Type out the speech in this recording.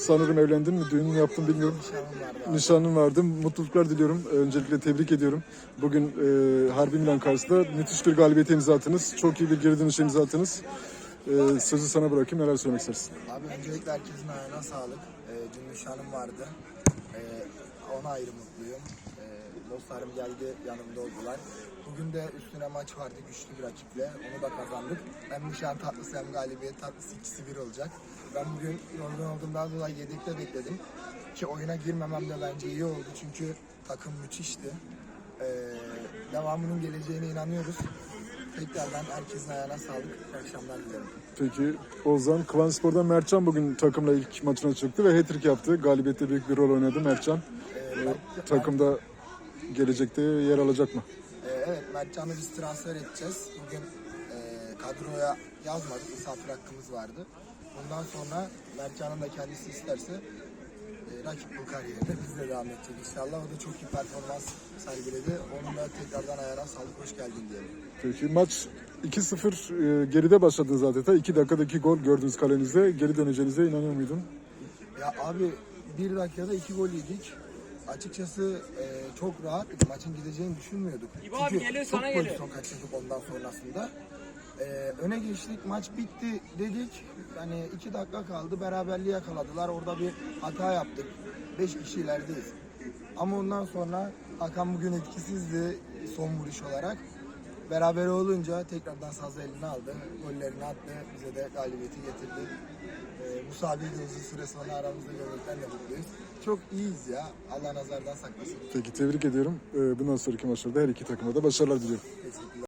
sanırım evlendin mi? Düğün mü yaptın bilmiyorum. Nişanım vardı. Mutluluklar diliyorum. Öncelikle tebrik ediyorum. Bugün e, Harbi Milan karşısında müthiş bir galibiyete imza attınız. Çok iyi bir geri dönüş imza attınız. E, sözü sana bırakayım. Neler söylemek istersin? Abi öncelikle herkesin ayağına sağlık. Ee, dün nişanım vardı. Ee, ona ayrı mutluyum. Ee, dostlarım geldi yanımda oldular. Bugün de üstüne maç vardı güçlü bir rakiple. Onu da kazandık. Hem nişan tatlısı hem galibiyet tatlısı ikisi bir olacak. Ben bugün yorgun olduğumdan dolayı yedekte bekledim. Ki oyuna girmemem de bence iyi oldu. Çünkü takım müthişti. Ee, devamının geleceğine inanıyoruz. Tekrardan herkesin ayağına sağlık. İyi akşamlar dilerim. Peki Ozan, Kıvanç Spor'dan Mertcan bugün takımla ilk maçına çıktı ve hat-trick yaptı. Galibiyette büyük bir rol oynadı Mertcan. Ee, ben- takımda gelecekte yer alacak mı? Ee, evet Mertcan'ı biz transfer edeceğiz. Bugün e, kadroya yazmadık. Misafir hakkımız vardı. Bundan sonra Mertcan'ın da kendisi isterse e, rakip bu kariyerinde biz de devam edecek inşallah. O da çok iyi performans sergiledi. Onun da tekrardan ayağına sağlık hoş geldin diyelim. Peki maç 2-0 e, geride başladınız adeta. 2 dakikada 2 gol gördünüz kalenizde. Geri döneceğinize inanıyor muydun? Ya abi bir dakikada iki gol yedik. Açıkçası e, çok rahat maçın gideceğini düşünmüyorduk. İbo abi Çünkü geliyor, çok sana geliyor. pozisyon kaçırdık ondan sonrasında. E, öne geçtik maç bitti dedik. Hani iki dakika kaldı beraberliği yakaladılar. Orada bir hata yaptık. Beş kişi ilerideyiz. Ama ondan sonra Hakan bugün etkisizdi son vuruş olarak. Beraber olunca tekrardan sazı eline aldı. Gollerini attı. Bize de galibiyeti getirdi. Ee, Musa abiyi de uzun süre sonra aramızda görmekten de mutluyuz. Çok iyiyiz ya. Allah nazardan saklasın. Peki tebrik ediyorum. E, bundan sonraki maçlarda her iki takıma da başarılar diliyorum. Teşekkürler.